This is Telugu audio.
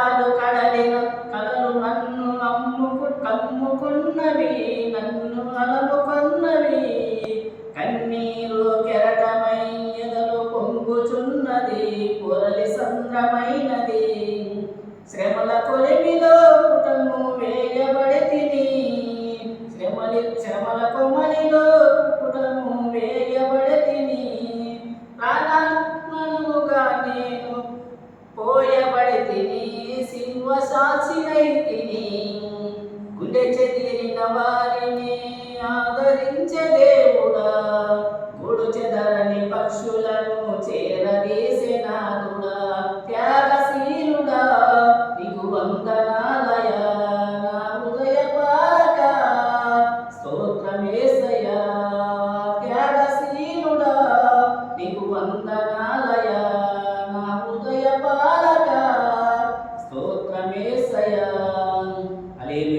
కలలు కడలెను కలలు నన్ను నమ్ముకు కమ్ముకున్నవి నన్ను అలముకున్నవి కన్నీరు కెరటమై ఎదలు పొంగుచున్నది పొరలి సంద్రమైనది. శ్రమల కొలిమిలో పుటము వేయబడి తిని శ్రమలి శ్రమల కొమలిలో సింహ సాక్షినై గుండె చెదిరిన వారిని ఆదరించే దేవుడా గుడు చెదరని పక్షులను చేరదీసే నాదుడా. త్యాగశీలుడా నీకు వందనాలయ. నా హృదయ పాలక స్తోత్రమేసయా. త్యాగశీలుడా నీకు వందనాలయ. నా హృదయ పాలక యేసయ్యా అలేలు